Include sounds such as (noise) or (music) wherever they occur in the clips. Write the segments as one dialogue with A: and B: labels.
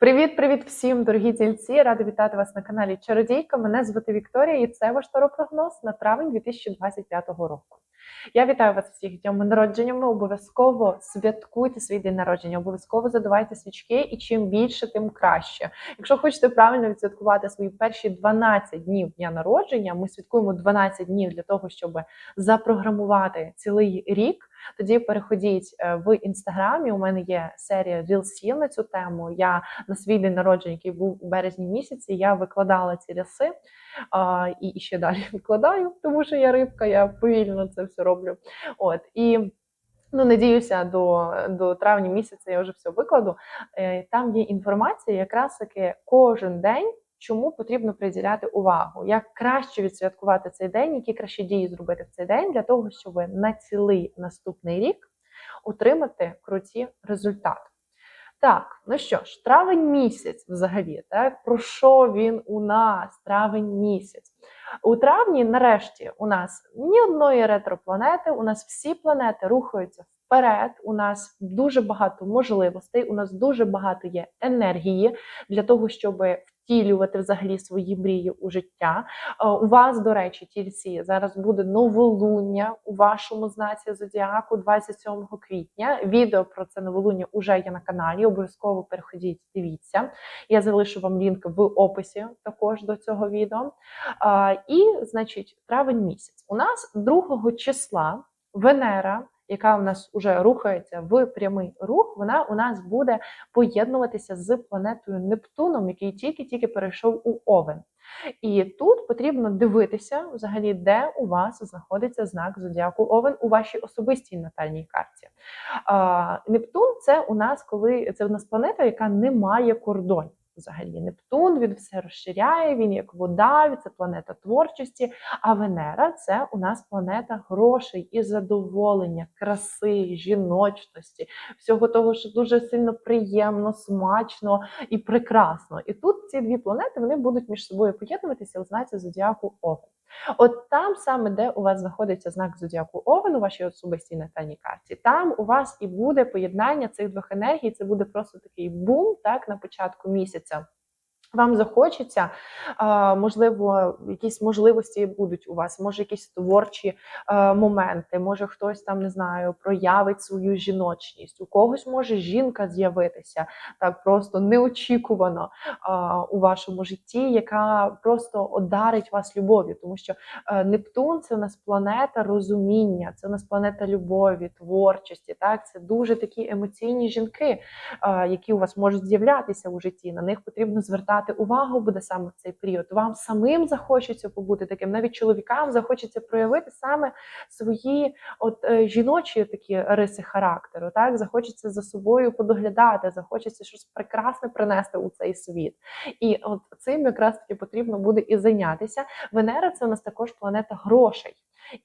A: Привіт-привіт всім, дорогі дільці! Рада вітати вас на каналі Чародійка. Мене звати Вікторія, і це ваш таропрогноз на травень 2025 року. Я вітаю вас всіх днем народженнями. Обов'язково святкуйте свій день народження, обов'язково задавайте свічки, і чим більше, тим краще. Якщо хочете правильно відсвяткувати свої перші 12 днів дня народження, ми святкуємо 12 днів для того, щоб запрограмувати цілий рік. Тоді переходіть е, в інстаграмі. У мене є серія Reels на цю тему. Я на свій день народження, який був у березні місяці, я викладала ці ряси і ще далі (laughs) викладаю, тому що я рибка, я повільно це все роблю. От і. Ну, надіюся, до до травня місяця я вже все викладу. Е, Там є інформація, якраз таки кожен день, чому потрібно приділяти увагу, як краще відсвяткувати цей день, які кращі дії зробити в цей день для того, щоб на цілий наступний рік отримати круті результати. Так, ну що ж, травень місяць взагалі, так, про що він у нас? Травень місяць. У травні, нарешті, у нас ні одної ретропланети, у нас всі планети рухаються вперед. У нас дуже багато можливостей, у нас дуже багато є енергії для того, щоб втілювати взагалі свої мрії у життя. Е, у вас, до речі, тільці зараз буде новолуння у вашому знаці зодіаку 27 квітня. Відео про це новолуння вже є на каналі. Обов'язково переходіть, дивіться. Я залишу вам лінк в описі також до цього відео. Е, і, значить, травень місяць. У нас 2 числа Венера яка у нас вже рухається в прямий рух, вона у нас буде поєднуватися з планетою Нептуном, який тільки-тільки перейшов у Овен. І тут потрібно дивитися, взагалі, де у вас знаходиться знак зодіаку Овен у вашій особистій натальній карті. А, Нептун це у нас коли це у нас планета, яка не має кордонів взагалі Нептун, він все розширяє, він як вода, це планета творчості. А Венера це у нас планета грошей і задоволення, краси, жіночності, всього того, що дуже сильно приємно, смачно і прекрасно. І тут ці дві планети вони будуть між собою поєднуватися у знаці зодіаку Овен. От там саме, де у вас знаходиться знак зодіаку Овен у вашій особистій натальній карті, там у вас і буде поєднання цих двох енергій. Це буде просто такий бум, так на початку місяця. Вам захочеться, можливо, якісь можливості будуть у вас, може, якісь творчі моменти, може хтось там не знаю, проявить свою жіночність. У когось може жінка з'явитися так просто неочікувано у вашому житті, яка просто одарить вас любов'ю, тому що е, Нептун це у нас планета розуміння, це у нас планета любові, творчості. Так, це дуже такі емоційні жінки, які у вас можуть з'являтися у житті. На них потрібно звертати звертати увагу буде саме в цей період. Вам самим захочеться побути таким, навіть чоловікам захочеться проявити саме свої от е, жіночі такі риси характеру. Так захочеться за собою подоглядати, захочеться щось прекрасне принести у цей світ. І от цим якраз таки потрібно буде і зайнятися. Венера це у нас також планета грошей.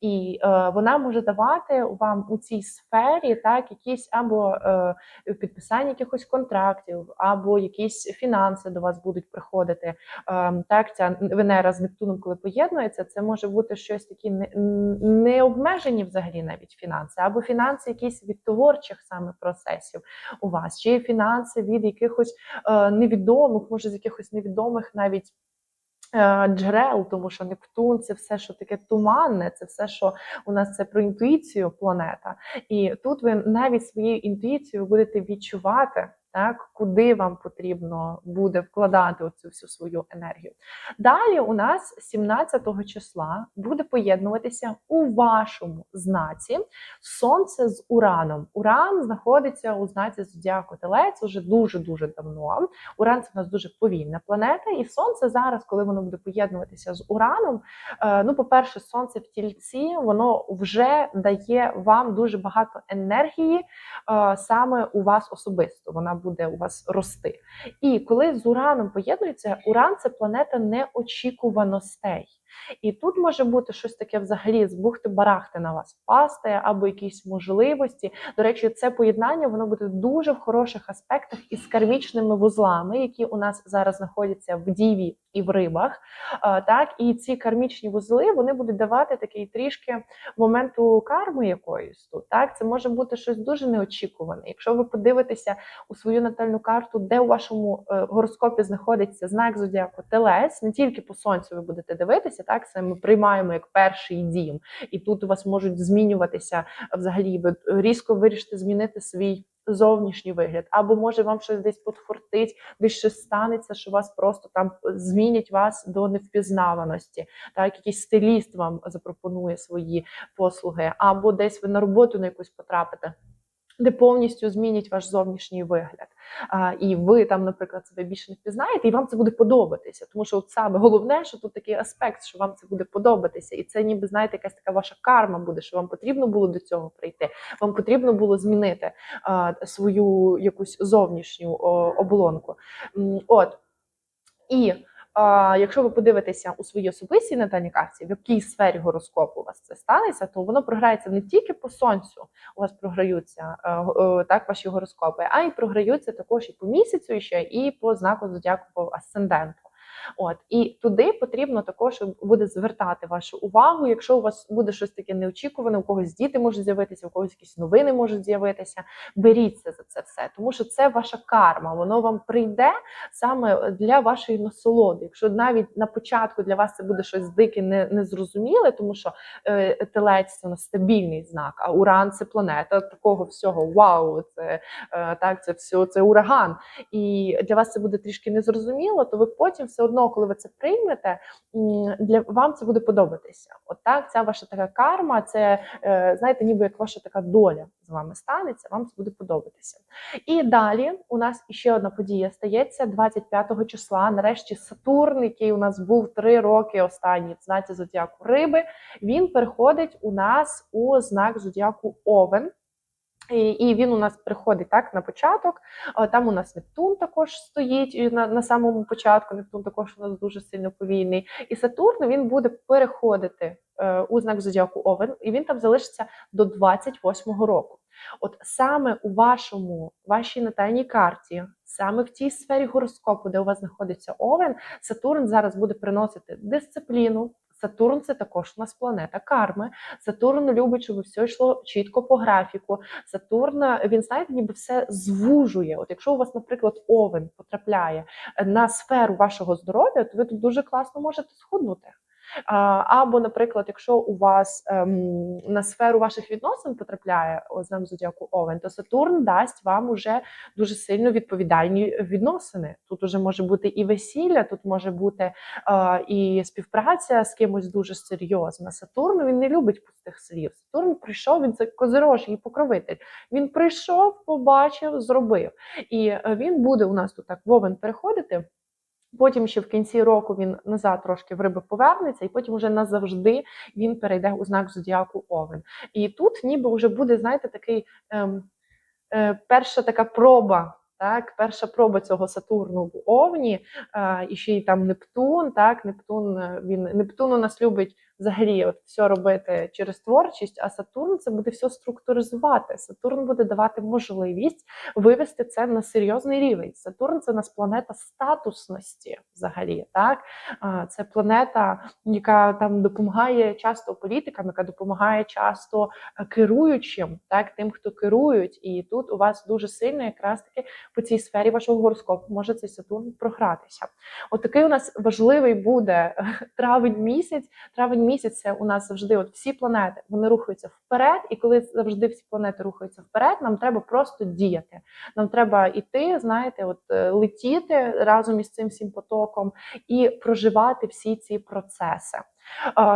A: І е, вона може давати вам у цій сфері так якісь або е, підписання якихось контрактів, або якісь фінанси до вас будуть приходити. Е, так, ця Венера з Нептуном, коли поєднується, це може бути щось такі не, не взагалі навіть фінанси, або фінанси якісь від творчих саме процесів у вас, чи фінанси від якихось е, невідомих, може з якихось невідомих навіть. Е, джерел, тому що Нептун це все, що таке туманне, це все, що у нас це про інтуїцію планета. І тут ви навіть своєю інтуїцією будете відчувати так, куди вам потрібно буде вкладати оцю всю свою енергію. Далі у нас 17 числа буде поєднуватися у вашому знаці Сонце з Ураном. Уран знаходиться у знаці Зодіаку Телець уже дуже-дуже давно. Уран це у нас дуже повільна планета, і сонце зараз, коли воно буде поєднуватися з Ураном. Е, ну, по-перше, сонце в тільці, воно вже дає вам дуже багато енергії е, саме у вас особисто. Вона буде у вас рости. І коли з ураном поєднується, уран це планета неочікуваностей. І тут може бути щось таке взагалі з бухти-барахти на вас пасти або якісь можливості. До речі, це поєднання воно буде дуже в хороших аспектах із кармічними вузлами, які у нас зараз знаходяться в діві і в рибах. Так, і ці кармічні вузли вони будуть давати такий трішки моменту карми якоїсь тут. Так, це може бути щось дуже неочікуване. Якщо ви подивитеся у свою натальну карту, де у вашому е, гороскопі знаходиться знак зодіаку Телець, не тільки по сонцю ви будете дивитися, так це ми приймаємо як перший дім, і тут у вас можуть змінюватися взагалі. Ви різко вирішите змінити свій. Зовнішній вигляд, або може вам щось десь подфортить, десь щось станеться, що вас просто там змінять вас до невпізнаваності. Так, якийсь стиліст вам запропонує свої послуги, або десь ви на роботу на якусь потрапите. Де повністю змінять ваш зовнішній вигляд, а, і ви там, наприклад, себе більше не впізнаєте, і вам це буде подобатися. Тому що от саме головне, що тут такий аспект, що вам це буде подобатися, і це ніби знаєте, якась така ваша карма буде, що вам потрібно було до цього прийти. Вам потрібно було змінити а, свою якусь зовнішню о, оболонку. От і якщо ви подивитеся у своїй особистій натальній карті, в якій сфері гороскопу у вас це станеться, то воно програється не тільки по сонцю, у вас програються е, е, так ваші гороскопи, а й програються також і по місяцю, ще і по знаку зодіаку по асценденту. От і туди потрібно також буде звертати вашу увагу. Якщо у вас буде щось таке неочікуване, у когось діти можуть з'явитися, у когось якісь новини можуть з'явитися. Беріться за це все, тому що це ваша карма. Воно вам прийде саме для вашої насолоди. Якщо навіть на початку для вас це буде щось дике, не, незрозуміле, тому що е, телець це стабільний знак, а уран це планета такого всього. Вау, це е, так, це все це ураган. І для вас це буде трішки незрозуміло, то ви потім все одно, коли ви це приймете, для вам це буде подобатися. От так, ця ваша така карма, це е, знаєте, ніби як ваша така доля з вами станеться, вам це буде подобатися. І далі у нас ще одна подія стається 25 числа. Нарешті Сатурн, який у нас був три роки останні в знаці зодіаку Риби, він переходить у нас у знак зодіаку Овен. І, і він у нас приходить так на початок. Там у нас Нептун також стоїть на, на самому початку. Нептун також у нас дуже сильно повільний. І Сатурн він буде переходити е, у знак зодіаку Овен, і він там залишиться до 28-го року. От саме у вашому вашій натальній карті, саме в тій сфері гороскопу, де у вас знаходиться Овен, Сатурн зараз буде приносити дисципліну. Сатурн це також у нас планета карми. Сатурн любить, щоб все йшло чітко по графіку. Сатурн він знаєте, ніби все звужує. От якщо у вас, наприклад, овен потрапляє на сферу вашого здоров'я, то ви тут дуже класно можете схуднути. Або, наприклад, якщо у вас ем, на сферу ваших відносин потрапляє знак зодіаку Овен, то Сатурн дасть вам уже дуже сильно відповідальні відносини. Тут уже може бути і весілля, тут може бути е, і співпраця з кимось дуже серйозна. Сатурн він не любить пустих слів. Сатурн прийшов, він це козирож покровитель. Він прийшов, побачив, зробив. І е, він буде у нас тут так в Овен переходити. Потім ще в кінці року він назад трошки в риби повернеться, і потім вже назавжди він перейде у знак зодіаку Овен. І тут ніби вже буде, знаєте, такий ем, е, перша така проба. Так, перша проба цього Сатурну в Овні, а, і ще й там Нептун. Так, Нептун е, він Нептун у нас любить взагалі от все робити через творчість, а Сатурн це буде все структуризувати. Сатурн буде давати можливість вивести це на серйозний рівень. Сатурн це у нас планета статусності, взагалі. Так, це планета, яка там допомагає часто політикам, яка допомагає часто е, керуючим, так, тим, хто керують. І тут у вас дуже сильно якраз таки по цій сфері вашого гороскопу може цей Сатурн програтися. От такий у нас важливий буде травень місяць. Травень місяць це у нас завжди от всі планети вони рухаються вперед, і коли завжди всі планети рухаються вперед, нам треба просто діяти. Нам треба йти, знаєте, от е, летіти разом із цим всім потоком і проживати всі ці процеси.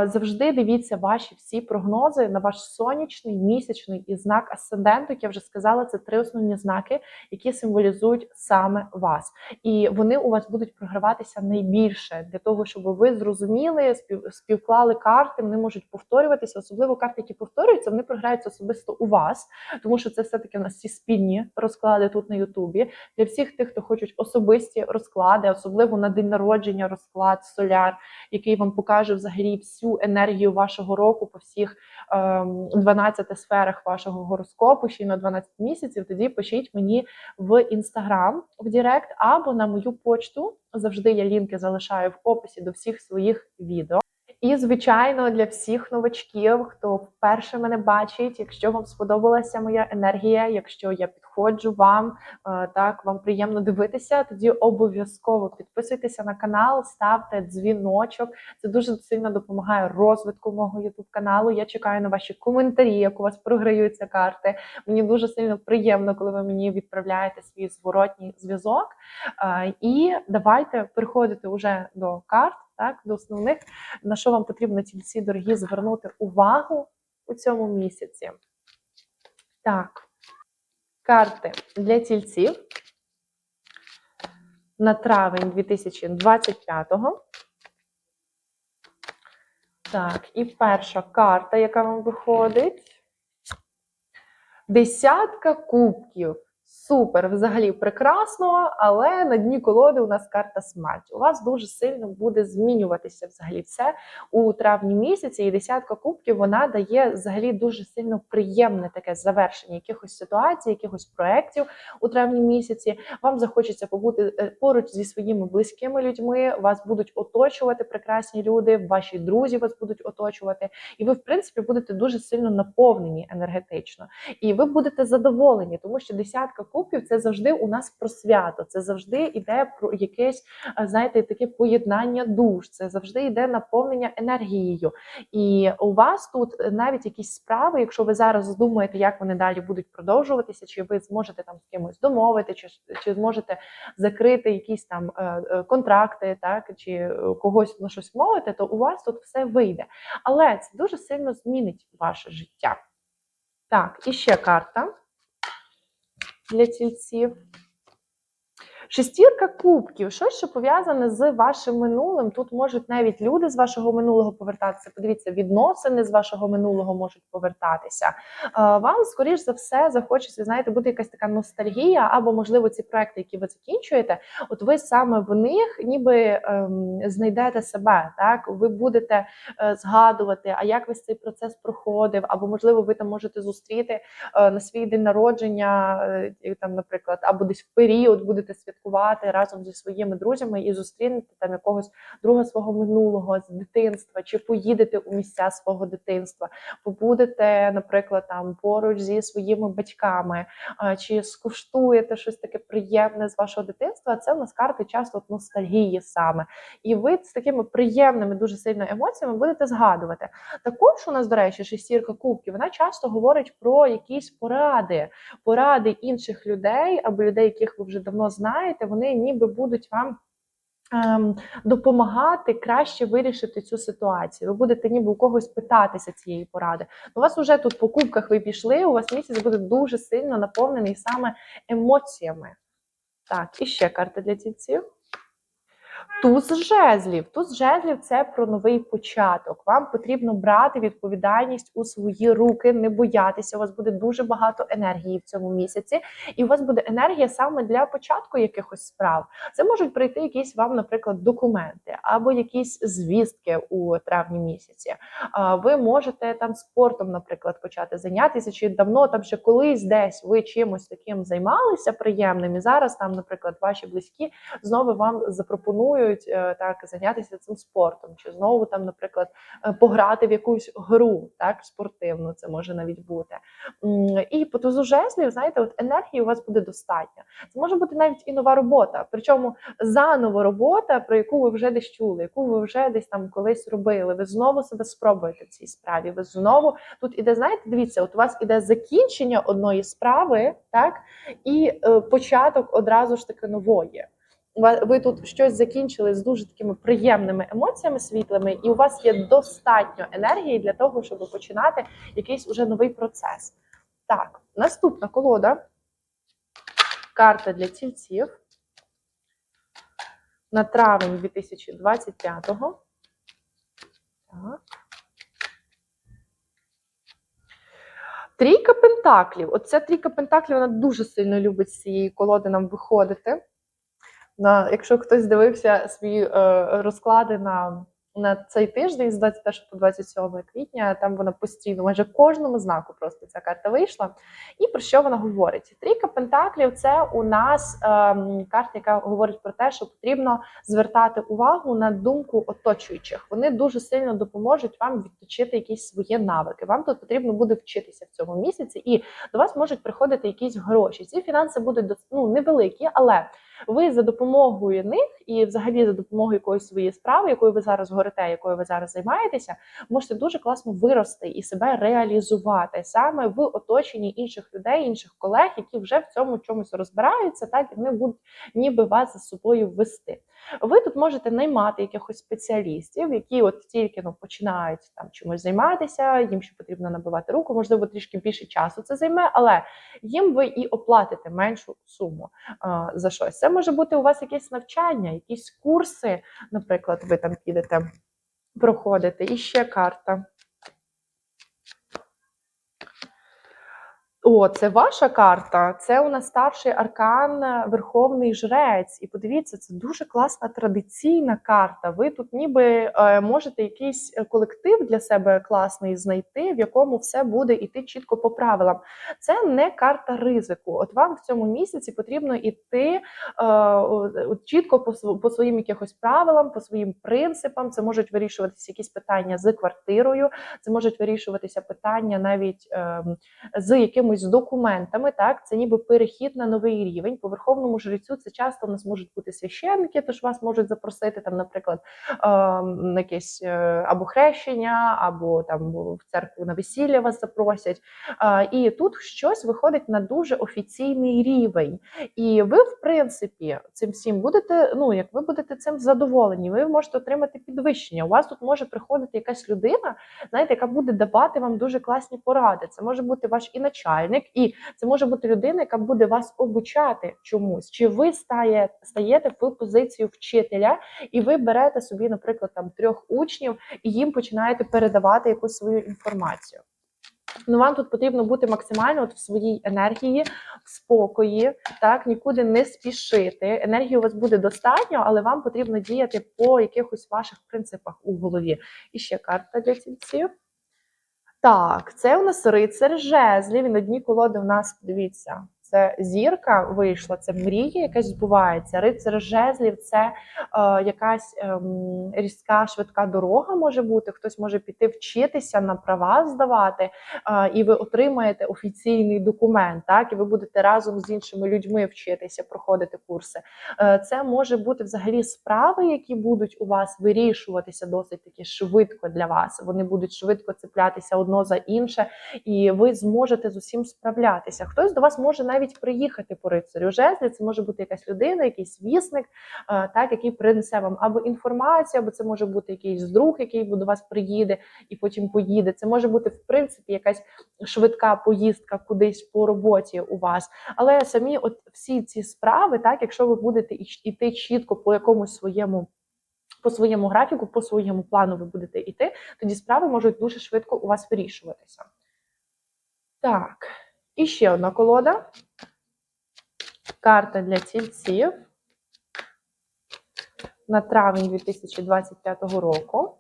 A: Завжди дивіться ваші всі прогнози на ваш сонячний, місячний і знак асценденту. Як я вже сказала, це три основні знаки, які символізують саме вас, і вони у вас будуть програватися найбільше для того, щоб ви зрозуміли, співклали карти. Вони можуть повторюватися, особливо карти, які повторюються, вони програються особисто у вас, тому що це все таки у нас ці спільні розклади тут на Ютубі. Для всіх тих, хто хочуть особисті розклади, особливо на день народження, розклад соляр, який вам покаже взагалі взагалі всю енергію вашого року по всіх ем, 12 сферах вашого гороскопу, ще й на 12 місяців, тоді пишіть мені в інстаграм в Дірект або на мою почту. Завжди я лінки залишаю в описі до всіх своїх відео. І, звичайно, для всіх новачків, хто вперше мене бачить, якщо вам сподобалася моя енергія, якщо я підходжу вам, е, так вам приємно дивитися, тоді обов'язково підписуйтеся на канал, ставте дзвіночок. Це дуже сильно допомагає розвитку мого youtube каналу. Я чекаю на ваші коментарі, як у вас програються карти. Мені дуже сильно приємно, коли ви мені відправляєте свій зворотній зв'язок. Е, І давайте переходити уже до карт, так до основних на що вам потрібно тільці дорогі звернути увагу у цьому місяці. Так, карти для тільців на травень 2025-го. Так, і перша карта, яка вам виходить. Десятка кубків. Супер, взагалі прекрасно, але на дні колоди у нас карта смерть. У вас дуже сильно буде змінюватися взагалі все у травні місяці. І десятка кубків вона дає взагалі дуже сильно приємне таке завершення якихось ситуацій, якихось проєктів у травні місяці. Вам захочеться побути е, поруч зі своїми близькими людьми. Вас будуть оточувати прекрасні люди, ваші друзі вас будуть оточувати, і ви, в принципі, будете дуже сильно наповнені енергетично. І ви будете задоволені, тому що десятка кубків це завжди у нас про свято. Це завжди йде про якесь, знаєте, таке поєднання душ. Це завжди йде наповнення енергією. І у вас тут навіть якісь справи, якщо ви зараз думаєте, як вони далі будуть продовжуватися, чи ви зможете там з кимось домовити, чи, чи зможете закрити якісь там е, е, контракти, так чи е, когось на щось мовити, то у вас тут все вийде. Але це дуже сильно змінить ваше життя. Так, і ще карта для тільців. Шестірка кубків, щось, що пов'язане з вашим минулим. Тут можуть навіть люди з вашого минулого повертатися. Подивіться, відносини з вашого минулого можуть повертатися. Вам, скоріш за все, захочеться, знаєте, буде якась така ностальгія, або, можливо, ці проекти, які ви закінчуєте, от ви саме в них ніби ем, знайдете себе. Так, ви будете е, згадувати, а як весь цей процес проходив, або можливо, ви там можете зустріти е, на свій день народження, е, там, наприклад, або десь в період будете святкувати разом зі своїми друзями і зустрінете там якогось друга свого минулого з дитинства, чи поїдете у місця свого дитинства, побудете, наприклад, там поруч зі своїми батьками, чи скуштуєте щось таке приємне з вашого дитинства. Це у нас карти часто ностальгії саме. І ви з такими приємними дуже сильно емоціями будете згадувати. Також у нас, до речі, шестірка кубків, вона часто говорить про якісь поради, поради інших людей або людей, яких ви вже давно знаєте, вони ніби будуть вам. ем, Допомагати краще вирішити цю ситуацію. Ви будете ніби у когось питатися цієї поради. У вас вже тут по кубках ви пішли. У вас місяць буде дуже сильно наповнений саме емоціями. Так, і ще карта для тільців. Туз жезлів. Туз жезлів це про новий початок. Вам потрібно брати відповідальність у свої руки, не боятися. У вас буде дуже багато енергії в цьому місяці, і у вас буде енергія саме для початку якихось справ. Це можуть прийти якісь вам, наприклад, документи або якісь звістки у травні місяці. Ви можете там спортом, наприклад, почати зайнятися, чи давно там ще колись десь ви чимось таким займалися приємним, і зараз там, наприклад, ваші близькі знову вам запропонують е, так зайнятися цим спортом, чи знову там, наприклад, е, пограти в якусь гру, так спортивну, це може навіть бути. І по тузу жезлів, знаєте, от енергії у вас буде достатньо. Це може бути навіть і нова робота, причому заново робота, про яку ви вже десь чули, яку ви вже десь там колись робили. Ви знову себе спробуєте в цій справі. Ви знову тут іде, знаєте, дивіться, от у вас іде закінчення одної справи, так і е, початок одразу ж таки нової. Ви тут щось закінчили з дуже такими приємними емоціями світлими, і у вас є достатньо енергії для того, щоб починати якийсь уже новий процес. Так, наступна колода. Карта для тільців на травень 2025-го. Так. Трійка пентаклів. Оця трійка пентаклів вона дуже сильно любить з цієї колоди нам виходити. На, якщо хтось дивився свої е, розклади на на цей тиждень з 21 по 27 квітня. Там вона постійно, майже кожному знаку просто ця карта вийшла. І про що вона говорить? Трійка пентаклів це у нас ем, карта, яка говорить про те, що потрібно звертати увагу на думку оточуючих. Вони дуже сильно допоможуть вам відточити якісь свої навики. Вам тут потрібно буде вчитися в цьому місяці, і до вас можуть приходити якісь гроші. Ці фінанси будуть ну, невеликі, але ви за допомогою них і, взагалі, за допомогою якоїсь своєї справи, якою ви зараз горите, якою ви зараз займаєтеся, можете дуже класно вирости і себе реалізувати саме в оточенні інших людей, інших колег, які вже в цьому чомусь розбираються, так і вони будуть ніби вас за собою вести. Ви тут можете наймати якихось спеціалістів, які от тільки ну починають там чимось займатися, їм ще потрібно набивати руку, можливо, трішки більше часу це займе, але їм ви і оплатите меншу суму а, за щось. Це може бути у вас якесь навчання, якісь курси, наприклад, ви там підете проходити. І ще карта. О, це ваша карта. Це у нас старший аркан е, Верховний Жрець. І подивіться, це дуже класна традиційна карта. Ви тут ніби е, можете якийсь е, колектив для себе класний знайти, в якому все буде іти чітко по правилам. Це не карта ризику. От вам в цьому місяці потрібно от чітко по, своїм якихось правилам, по своїм принципам. Це можуть вирішуватися якісь питання з квартирою, це можуть вирішуватися питання навіть. ем, з документами, так це ніби перехід на новий рівень. По верховному жрецю це часто у нас можуть бути священники, тож вас можуть запросити там, наприклад, е, на якесь е, або хрещення, або там в церкву на весілля вас запросять. Е, і тут щось виходить на дуже офіційний рівень. І ви, в принципі, цим всім будете. Ну, як ви будете цим задоволені, ви можете отримати підвищення. У вас тут може приходити якась людина, знаєте, яка буде давати вам дуже класні поради. Це може бути ваш і начальник, і це може бути людина, яка буде вас обучати чомусь. Чи ви стає, стаєте в позицію вчителя, і ви берете собі, наприклад, там трьох учнів, і їм починаєте передавати якусь свою інформацію. Ну, вам тут потрібно бути максимально от в своїй енергії, в спокої, так нікуди не спішити. Енергії у вас буде достатньо, але вам потрібно діяти по якихось ваших принципах у голові. І ще карта для цільців. Так, це у нас рицар жезлів. І на дні колоди у нас, дивіться, це зірка вийшла, це мрія, якась збувається. Рицар жезлів це е, якась ем, різка, швидка дорога може бути. Хтось може піти вчитися на права здавати, е, і ви отримаєте офіційний документ, так, і ви будете разом з іншими людьми вчитися, проходити курси. Е, Це може бути взагалі справи, які будуть у вас вирішуватися досить таки швидко для вас. Вони будуть швидко цеплятися одно за інше, і ви зможете з усім справлятися. Хтось до вас може навіть приїхати по рицарю жезлі. Це може бути якась людина, якийсь вісник, так який принесе вам або інформацію, або це може бути якийсь друг, який до вас приїде і потім поїде. Це може бути в принципі якась швидка поїздка кудись по роботі у вас. Але самі, от всі ці справи, так, якщо ви будете іти чітко по якомусь своєму. По своєму графіку, по своєму плану ви будете йти, тоді справи можуть дуже швидко у вас вирішуватися. Так, і ще одна колода. Карта для тільців на травень 2025 року.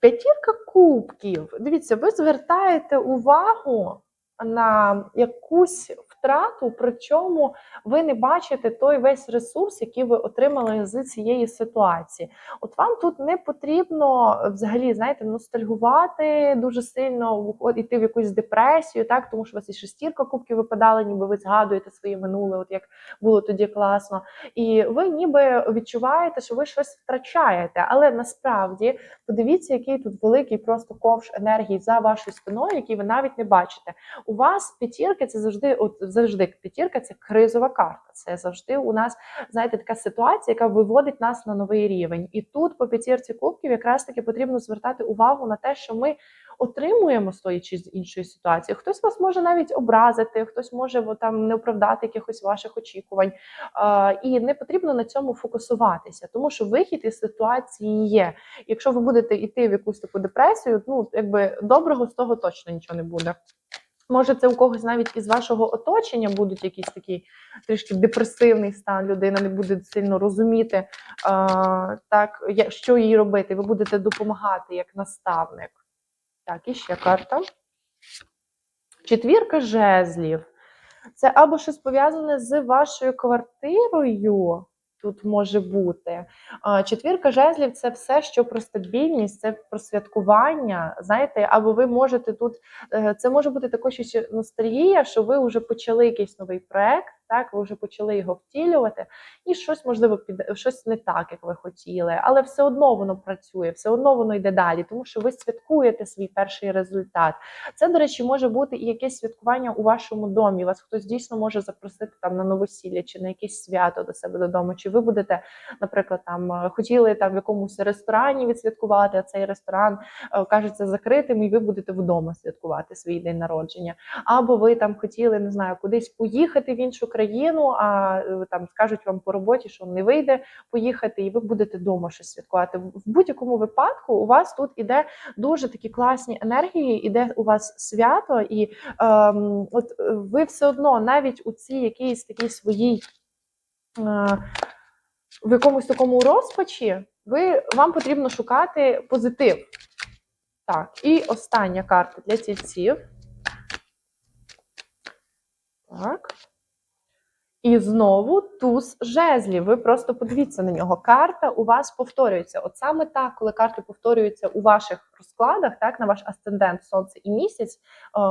A: П'ятірка кубків. Дивіться, ви звертаєте увагу на якусь втрату, причому ви не бачите той весь ресурс, який ви отримали з цієї ситуації. От вам тут не потрібно взагалі, знаєте, ностальгувати дуже сильно, іти в якусь депресію, так тому що у вас і шестірка кубків випадала, ніби ви згадуєте своє минуле, от як було тоді класно. І ви ніби відчуваєте, що ви щось втрачаєте, але насправді подивіться, який тут великий просто ковш енергії за вашою спиною, який ви навіть не бачите. У вас п'ятірки це завжди, от завжди п'ятірка це кризова карта. Це завжди у нас, знаєте, така ситуація, яка виводить нас на новий рівень. І тут по п'ятірці кубків якраз таки потрібно звертати увагу на те, що ми отримуємо з тої чи з іншої ситуації. Хтось вас може навіть образити, хтось може там не оправдати якихось ваших очікувань. І не потрібно на цьому фокусуватися, тому що вихід із ситуації є. Якщо ви будете йти в якусь таку депресію, ну якби доброго з того точно нічого не буде. Може, це у когось навіть із вашого оточення будуть якісь такі трішки депресивний стан, людина не буде сильно розуміти, так, що їй робити. Ви будете допомагати як наставник. Так, і ще карта. Четвірка жезлів. Це або щось пов'язане з вашою квартирою. Тут може бути. Четвірка жезлів це все, що про стабільність, це про святкування. Знаєте, або ви можете тут, е, це може бути також ще ностальгія, що ви вже почали якийсь новий проект, так, ви вже почали його втілювати, і щось можливо під щось не так, як ви хотіли, але все одно воно працює, все одно воно йде далі, тому що ви святкуєте свій перший результат. Це, до речі, може бути і якесь святкування у вашому домі. Вас хтось дійсно може запросити там на новосілля чи на якесь свято до себе додому. Чи ви будете, наприклад, там е, хотіли там в якомусь ресторані відсвяткувати, а цей ресторан е, кажеться закритим, і ви будете вдома святкувати свій день народження. Або ви там хотіли не знаю, кудись поїхати в іншу країну, а е, там скажуть вам по роботі, що не вийде поїхати, і ви будете вдома щось святкувати. В в будь-якому випадку у вас тут іде дуже такі класні енергії, іде у вас свято, і ем, от е, ви все одно навіть у цій якійсь такій своїй. Е, в якомусь такому розпачі, ви, вам потрібно шукати позитив. Так, і остання карта для тільців. Так. І знову туз жезлів. Ви просто подивіться на нього. Карта у вас повторюється. От саме так, коли карти повторюються у ваших розкладах, так, на ваш асцендент, сонце і місяць, е,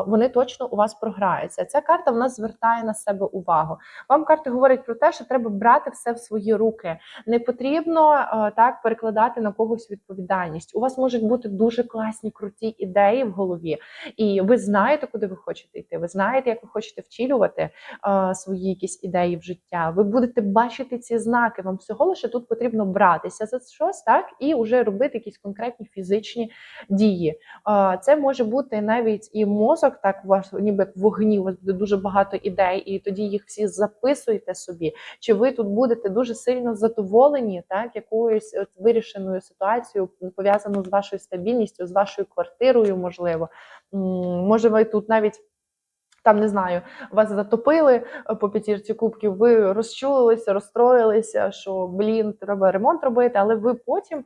A: вони точно у вас програються. Ця карта в звертає на себе увагу. Вам карти говорять про те, що треба брати все в свої руки. Не потрібно е, так перекладати на когось відповідальність. У вас можуть бути дуже класні, круті ідеї в голові, і ви знаєте, куди ви хочете йти. Ви знаєте, як ви хочете втілювати е, свої якісь ідеї в життя. Ви будете бачити ці знаки. Вам всього лише тут потрібно братися за щось, так і вже робити якісь конкретні фізичні дії. Це може бути навіть і мозок, так у вас ніби як вогні, у вас буде дуже багато ідей, і тоді їх всі записуєте собі. Чи ви тут будете дуже сильно задоволені, так якоюсь от вирішеною ситуацією, пов'язаною з вашою стабільністю, з вашою квартирою, можливо. Може, ви тут навіть. Там не знаю, вас затопили е, по п'ятірці кубків, ви розчулилися, розстроїлися, що блін, треба ремонт робити, але ви потім е,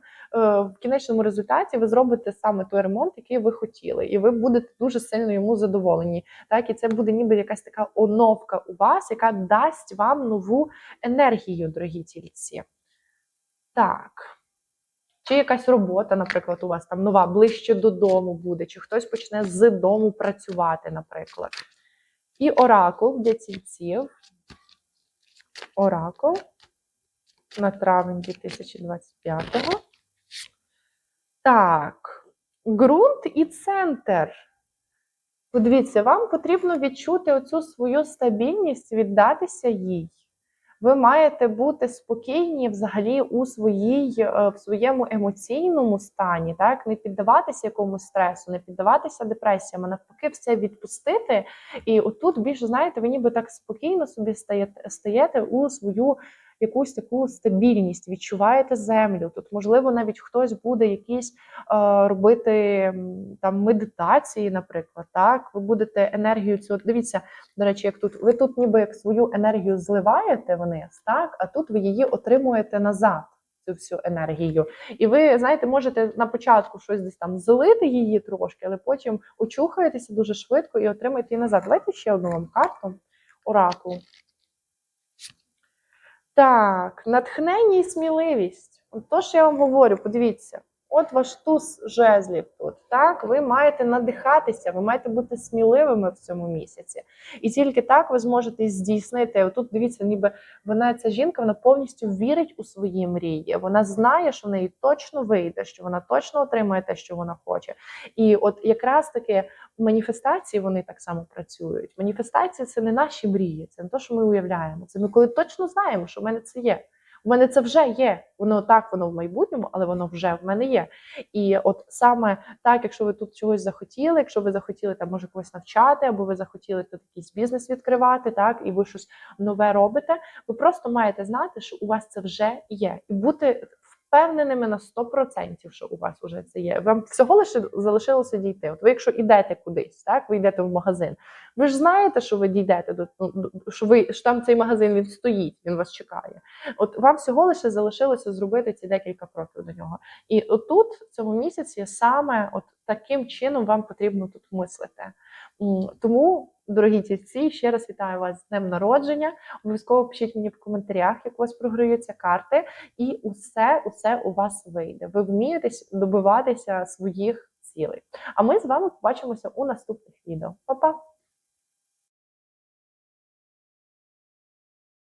A: в кінечному результаті ви зробите саме той ремонт, який ви хотіли, і ви будете дуже сильно йому задоволені. Так, і це буде ніби якась така оновка у вас, яка дасть вам нову енергію, дорогі тільці. Так. Чи якась робота, наприклад, у вас там нова, ближче додому буде, чи хтось почне з дому працювати, наприклад. І оракул для цільців. Оракул на травень 2025-го. Так, ґрунт і центр. Подивіться, вам потрібно відчути оцю свою стабільність, віддатися їй. Ви маєте бути спокійні взагалі у своїй, е, в своєму емоційному стані, так не піддаватися якомусь стресу, не піддаватися депресіям, а навпаки, все відпустити. І отут більше знаєте, ви ніби так спокійно собі стаєте, стаєте у свою якусь таку стабільність, відчуваєте землю. Тут, можливо, навіть хтось буде якісь е, робити там медитації, наприклад. Так, ви будете енергію цю. Дивіться, до речі, як тут ви тут ніби як свою енергію зливаєте вниз, так, а тут ви її отримуєте назад. Цю всю енергію, і ви знаєте, можете на початку щось десь там злити її трошки, але потім очухаєтеся дуже швидко і отримаєте її назад. Давайте ще одну вам карту оракул. Так, натхнення і сміливість. От то, що я вам говорю, подивіться. От ваш туз жезлів тут. Так, ви маєте надихатися, ви маєте бути сміливими в цьому місяці. І тільки так ви зможете здійснити. Отут дивіться, ніби вона ця жінка вона повністю вірить у свої мрії. Вона знає, що в неї точно вийде, що вона точно отримає те, що вона хоче. І от якраз таки маніфестації вони так само працюють. Маніфестації це не наші мрії, це не те, що ми уявляємо. Це ми коли точно знаємо, що в мене це є. У мене це вже є. Воно так, воно в майбутньому, але воно вже в мене є. І от саме так, якщо ви тут чогось захотіли, якщо ви захотіли там може когось навчати, або ви захотіли тут якийсь бізнес відкривати, так і ви щось нове робите, ви просто маєте знати, що у вас це вже є, і бути впевненими на 100%, що у вас вже це є. Вам всього лише залишилося дійти. От ви, якщо йдете кудись, так ви йдете в магазин. Ви ж знаєте, що ви дійдете до ну, до- що ви що там цей магазин він стоїть, він вас чекає. От вам всього лише залишилося зробити ці декілька кроків до нього. І отут, в цьому місяці, саме от таким чином вам потрібно тут мислити. Тому, дорогі тільці, ще раз вітаю вас з днем народження. Обов'язково пишіть мені в коментарях, як у вас програються карти, і усе, усе у вас вийде. Ви вмієте добиватися своїх цілей. А ми з вами побачимося у наступних відео. Па-па!